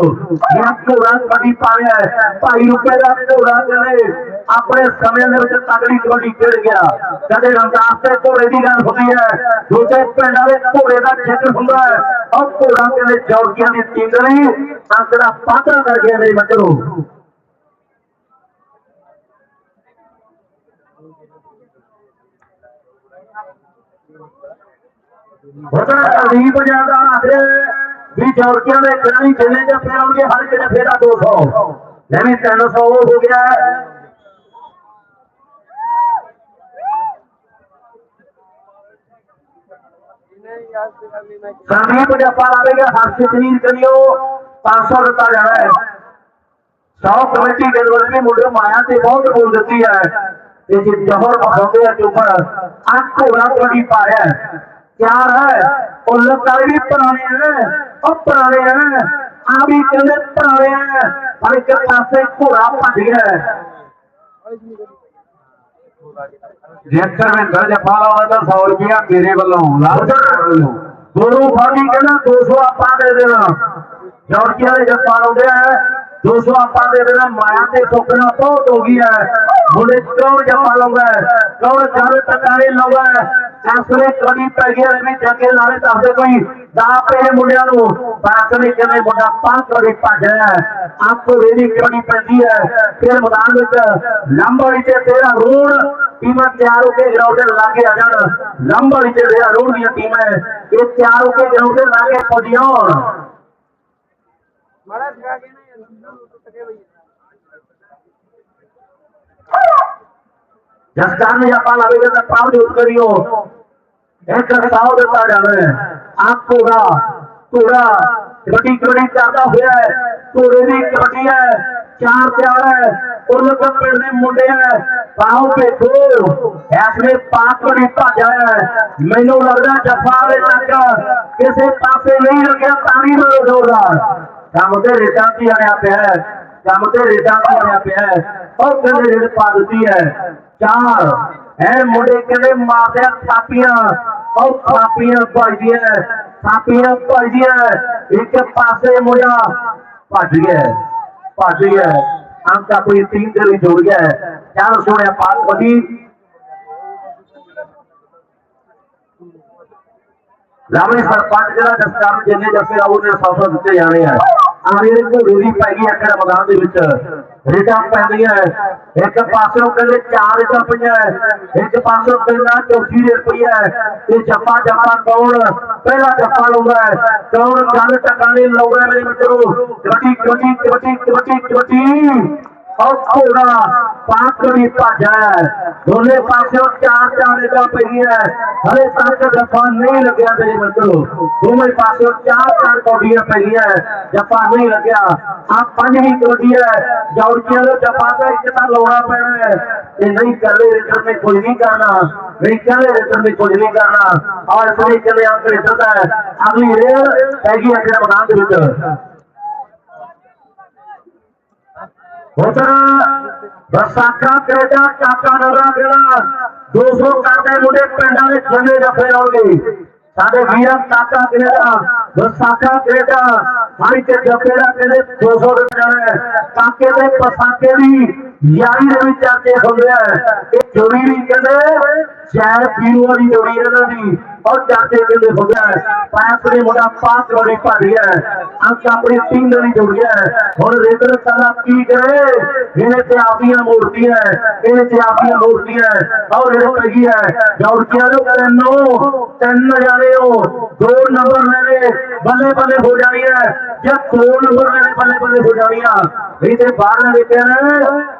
या कोरात कधी पाळ्या पायी रुपयाला कोरात नाही આપણે સમયને તાગડી થોડી ખેડ ગયા જદે રંગા આસ્તે કો રેડી ગાન હોતી હે જોતે પેંડાલે કો રેડા ખેતર હુંગા અબ કોરા કે જોગિયા ને તીંગરી આંકડા પાતળા કર ગયા નહીં મચરો ભોતા રીબ જાદા આદરે बीस लड़कियों में खिलाड़ी खेलेंगे फिर उनके हर के जफेरा दो सौ यानी तीन सौ हो गया है। संदीप पाँच सौ है। सौ कमेटी मुझे माया बहुत है। पाया ਤੇ ਜੇ ਜਹਰ ਬਖਾਉਂਦੇ ਆ ਚੁੱਪਰ ਅੱਖ ਹੋਣਾ ਬੜੀ ਪਾਇਆ ਚਾਰ ਹੈ ਉਹ ਲੋਕਾਂ ਵੀ ਪੁਰਾਣੇ ਹੈ ਉਹ ਪੁਰਾਣੇ ਹੈ ਆ ਵੀ ਕਹਿੰਦੇ ਪੁਰਾਣੇ ਹੈ ਪਰ ਇੱਕ ਪਾਸੇ ਘੋੜਾ ਭੱਜ ਗਿਆ ਹੈ ਜੇਕਰ ਮੈਂ ਦਰਜ ਪਾਲਾ ਤਾਂ 100 ਰੁਪਿਆ ਮੇਰੇ ਵੱਲੋਂ ਲਾਭ ਗੁਰੂ ਫਾੜੀ ਕਹਿੰਦਾ 200 ਆਪਾਂ ਦੇ ਦੇਣਾ ਜੌਰਜੀਆ ਦੇ ਜੱਫਾ ਲਾਉਂਦੇ ਆ 200 ਆਪਾਂ ਦੇ ਦੇਣਾ ਮਾਇਆ ਤੇ ਸੁਪਨਾ ਬਹੁਤ ਹੋ ਗਈ ਹੈ ਮੁੰਡੇ ਕੌਣ ਜੱਫਾ ਲਾਉਂਦਾ ਹੈ ਕੌਣ ਚਾਰੇ ਟਕਾਰੇ ਲਾਉਂਦਾ ਹੈ ਐਸਲੇ ਕੜੀ ਪੈ ਗਿਆ ਵੀ ਜੱਗੇ ਲਾਲੇ ਦੱਸਦੇ ਕੋਈ ਦਾ ਪੇ ਮੁੰਡਿਆਂ ਨੂੰ ਬਾਸ ਨੇ ਕਹਿੰਦੇ ਮੁੰਡਾ ਪੰਜ ਕੜੀ ਭੱਜ ਰਿਹਾ ਹੈ ਆਪਕੋ ਰੇੜੀ ਕੜੀ ਪੈਂਦੀ ਹੈ ਫਿਰ ਮੈਦਾਨ ਵਿੱਚ ਲੰਬਾਈ ਤੇ ਤੇਰਾ ਰੋਡ ਟੀਮਾਂ ਤਿਆਰ ਹੋ ਕੇ ਗਰਾਊਂਡ ਦੇ ਲਾਗੇ ਆ ਜਾਣ ਲੰਬਾਈ ਤੇ ਤੇਰਾ ਰੋਡ ਦੀਆਂ ਟੀਮਾਂ ਇਹ ਤਿਆਰ ਹੋ ਕੇ ਗਰਾਊਂਡ ਦੇ ਲਾਗੇ ਪਹੁੰਚ ਜਾਣ ਮਾੜਾ ਸਿਖਾ ਕੇ ਨਾ ਟੁੱਟ ਕੇ ਬਈ જગતાને અપાલ આવી ગયા પાવડી ઉતરીઓ એક સાવ દેતા જાવે આપ કોડા કોડા કટી કટી ચાતા હોયા હે કોડે भी કટી है। चार પ્યાર है। और लोग कब में मुड़े है। पाँव पे दो ऐसे पाप ने भाजा है मैनू लगता जफा वाले तक किसी पासे नहीं लगे तानी रोज़गार काम के रिचार्ज किया आया पे है। ਤੇ ਆਇਆ ਪਿਆ ਹੈ ਕੰਮ ਤੇ ਰੇਟਾਂ ਤੇ ਆਇਆ ਪਿਆ ਹੈ ਉਹ ਕਹਿੰਦੇ ਰੇਟ ਪਾ ਦਿੱਤੀ ਹੈ ਚਾਰ ਐ ਮੁੰਡੇ ਕਹਿੰਦੇ ਮਾਰਦੇ ਆ ਥਾਪੀਆਂ ਉਹ ਥਾਪੀਆਂ ਭਜਦੀਆਂ ਥਾਪੀਆਂ ਭਜਦੀਆਂ ਇੱਕ ਪਾਸੇ ਮੁੰਡਾ ਭੱਜ ਗਿਆ ਭੱਜ ਗਿਆ ਅੰਕ ਆਪਣੀ ਟੀਮ ਦੇ ਲਈ ਜੁੜ ਗਿਆ ਚਾਰ ਸੋਹਣਿਆ ਪਾਸ ਵੱਡੀ ਲਾਵਣੀ ਸਰਪੰਚ ਜਿਹੜਾ ਦਸਤਾਰ ਜਿੰਨੇ ਜੱਫੇ ਆਉ ਨੇ 100 100 ਦਿੱਤੇ ਜਾਣੇ ਆ ਆ ਜਿਹੜੇ ਘੋੜੇ ਦੀ ਪੈ ਗਈ ਅੱਖਰ ਮੈਦਾਨ ਦੇ ਵਿੱਚ ਰੇਟਾਂ ਪੈਂਦੀਆਂ ਇੱਕ ਪਾਸਿਓਂ ਕਹਿੰਦੇ ਚਾਰ ਰੇਟਾਂ ਪਈਆਂ ਇੱਕ ਪਾਸਿਓਂ ਕਹਿੰਦਾ ਚੌਥੀ ਰੇਟ ਪਈ ਹੈ ਇਹ ਜੱਫਾ ਜੱਫਾ ਕੌਣ ਪਹਿਲਾ ਜੱਫਾ ਲਾਉਂਦਾ ਹੈ ਕੌਣ ਗੱਲ ਟਕਾਣੇ ਲਾਉਂਦਾ ਮੇਰੇ ਮਿੱਤਰੋ ਕਬੱਡੀ ਕਬੱਡੀ ਕਬੱਡੀ ਕਬੱਡੀ ਕਬੱਡੀ औरा पाक रीता जाए भोले पासे चार चार का पही है हरे तक जफा नहीं लग्या मेरे मित्रों दोनों पासे चार चार कोडिया पही है जफा नहीं लग्या आप पंज ही कोडिया जौड़िया जफा का इतना लोड़ा पे है ये नहीं कर रहे रिटर्न में कुछ नहीं करना। नहीं कर रहे रिटर्न में कुछ नहीं करना। और इसलिए चले आप रिटर्न है। अगली रेल पैगी अगर बना दे ਉਧਰ ਬਸਾਖਾ ਕੈਨੇਡਾ ਕਾਕਾ ਨਗਰਾ ਜਿਹੜਾ 200 ਕਾਕੇ ਮੁੰਡੇ ਪਿੰਡਾਂ ਦੇ ਖੰਡੇ ਜੱਫੇ ਆਉਣਗੇ ਸਾਡੇ ਵੀਰਾਂ ਕਾਕਾ ਕੈਨੇਡਾ ਬਸਾਖਾ ਕੈਨੇਡਾ ਹਾਈ ਤੇ ਜੱਫੇ ਦਾ ਕਹਿੰਦੇ 200 ਦੇ ਜਾਣਾ ਕਾਕੇ ਦੇ ਪਸਾਕੇ ਦੀ ਯਾਰੀ ਦੇ ਵਿੱਚ ਆਕੇ ਹੁੰਦੇ ਆ। ਇਹ ਜੋੜੀ ਵੀ ਕਹਿੰਦੇ ਸ਼ਹਿਰ ਪੀਰੂ ਵਾਲੀ ਜੋੜੀ ਇਹਨਾਂ ਦੀ। और जाते हुए हो गया है। पाँचवें तो मुड़ा पाँच और एक पर गया है। अंक तो अपनी तीन नहीं जुड़ गया है। और रेतर सारा पी गए। इन्हें से आपियाँ मूर्ति है। इन्हें से आपियाँ मूर्ति है। और ये लगी है दौड़किया लो तेनो तीन जा रहे हो। दो नंबर लेने बल्ले बल्ले हो जानी है। जब दो नंबर लेने बल्ले बल्ले हो जानी है। बारह देते हैं।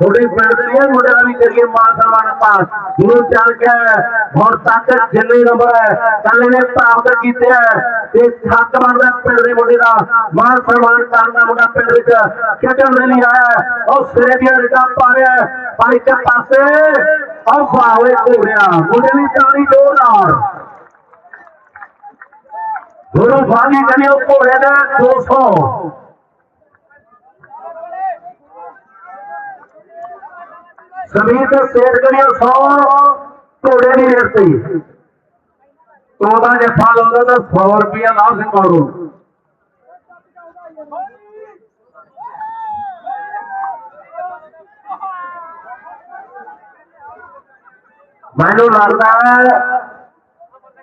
छोटे बैठते मुझे करिए माल सरवाने पास। गुरु चल के और ताकत ज़िले नंबर है, कल ने प्राप्त किए ते छात्र बनदा पिंड दे मुंडे दा। माल सरवान करना मुंडा पिंड विच खेडण दे लिए आया और सिरे दी रिटा पा रहा है। पर इक पासे? और फावे घोड़िया। मुझे दी ताली जोरदार गुरु भागी कने घोड़े दा 200 ਜ਼ਮੀਨ ਤੇ ਸੇਰ ਜਿਹੜੀ ਉਹ 100 ਘੋੜੇ ਦੀ ਰੇਟ ਤੇ ਉਹਦਾ ਜੱਫਾ ਲਾਉਂਦਾ ਤਾਂ 100 ਰੁਪਇਆ ਲਾਭ ਸਿੰਘ ਮਾਰੂ ਮੈਨੂੰ ਲੱਗਦਾ ਹੈ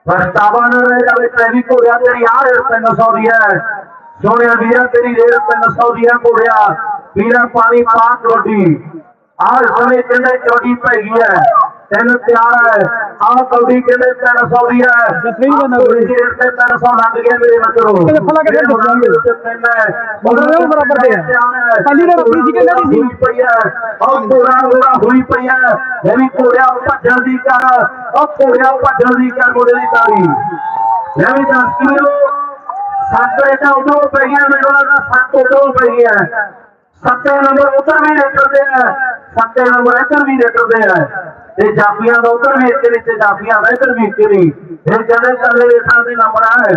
ਪਛਤਾਵਾ ਨਾ ਰਹੇ ਜਾਵੇ ਤੇਰੀ ਘੋੜਿਆ ਤੇਰੀ ਆਹ ਰੇਟ 300 ਦੀ ਹੈ। ਸੋਹਣਿਆ ਵੀਰਾ ਤੇਰੀ ਰੇਟ 300 ਦੀ ਹੈ ਘੋੜਿਆ। ਵੀਰਾ ਪਾਣੀ ਪਾਕ ਰੋਟੀ ਆ ਸਮੇਂ ਕਹਿੰਦੇ ਚੋਰੀ ਪੈ ਗਿਆ ਤੈਨੂੰ ਪਿਆਰ ਹੈ ਆ ਕੌਡੀ ਕਹਿੰਦੇ 300 ਦੀ ਹੈ। ਜਸਵੀਰ ਦਾ ਨਗਰ ਜੀ ਤੇ 300 ਲੰਘ ਗਿਆ ਮੇਰੇ ਮਗਰੋਂ ਕਿੱਥੇ ਲੱਗ ਗਿਆ ਜਸਵੀਰ ਬਰਾਬਰ ਤੇ ਪਹਿਲੀ ਵਾਰ ਆਪਣੀ ਸੀ ਕਹਿੰਦਾ ਸੀ? ਉਹ ਕੋੜਾ ਕੋੜਾ ਹੋਈ ਪਈਆ ਮੈਂ ਵੀ ਕੋੜਿਆ ਭੱਜਣ ਦੀ ਕਰ। ਉਹ ਕੋੜਿਆ ਭੱਜਣ ਦੀ ਕਰ ਮੋੜੇ ਦੀ ਤਾਰੀ। ਮੈਂ ਵੀ ਦੱਸ ਦਿਓ ਸਾਡੇ ਤਾਂ ਉਦੋਂ ਪਈਆਂ ਮੇਰੇ ਨਾਲ ਸੱਤ ਉਦੋਂ ਪਈਆਂ ਸੱਤੇ ਨੰਬਰ ਉਧਰ ਵੀ ਰੇਟਰ ਦੇ ਹੈ ਸੱਤੇ ਨੰਬਰ ਇੱਧਰ ਵੀ ਰੇਟਰ ਦੇ ਹੈ ਤੇ ਜਾਫੀਆਂ ਦਾ ਉਧਰ ਵੀ ਇੱਕ ਵਿੱਚ ਜਾਫੀਆਂ ਦਾ ਇੱਧਰ ਵੀ ਇੱਕ ਨਹੀਂ ਫਿਰ ਕਹਿੰਦੇ ਕੱਲੇ ਰੇਟਾਂ ਦੇ ਨੰਬਰ ਹੈ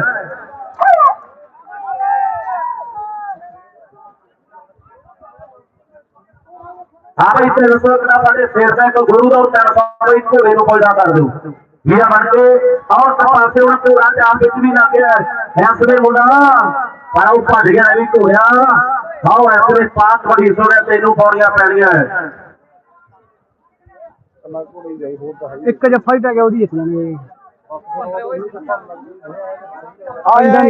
ਹਾਂ ਭਾਈ 300 ਦਾ ਸਾਡੇ ਸਿਰ ਦਾ ਇੱਕ ਗੁਰੂ ਦਾ 300 ਕੋਈ ਘੋੜੇ ਨੂੰ ਪਲਟਾ ਕਰ ਦਿਓ ਵੀਰਾ ਬਣ ਕੇ ਔਰ ਤਾਂ ਪਾਸੇ ਉਹ ਘੋੜਾ ਜਾਮ ਵਿੱਚ ਵੀ ਲੱਗ ਗਿਆ ਐਸ ਵੇ ਮੁੰਡਾ ਪਰ ਉਹ ਭੱਜ ਗਿਆ ਇਹ ਵੀ ਘੋੜਿਆ ਆਓ ਐਸ ਵੇ ਪਾਸ ਬੜੀ ਸੋਹਣਿਆ ਤੈਨੂੰ ਪੌੜੀਆਂ ਪੈਣੀਆਂ ਇੱਕ ਜੱਫਾ ਹੀ ਪੈ ਗਿਆ, ਉਹਦੀ ਜਿੱਤ ਜਾਣੀ ਆ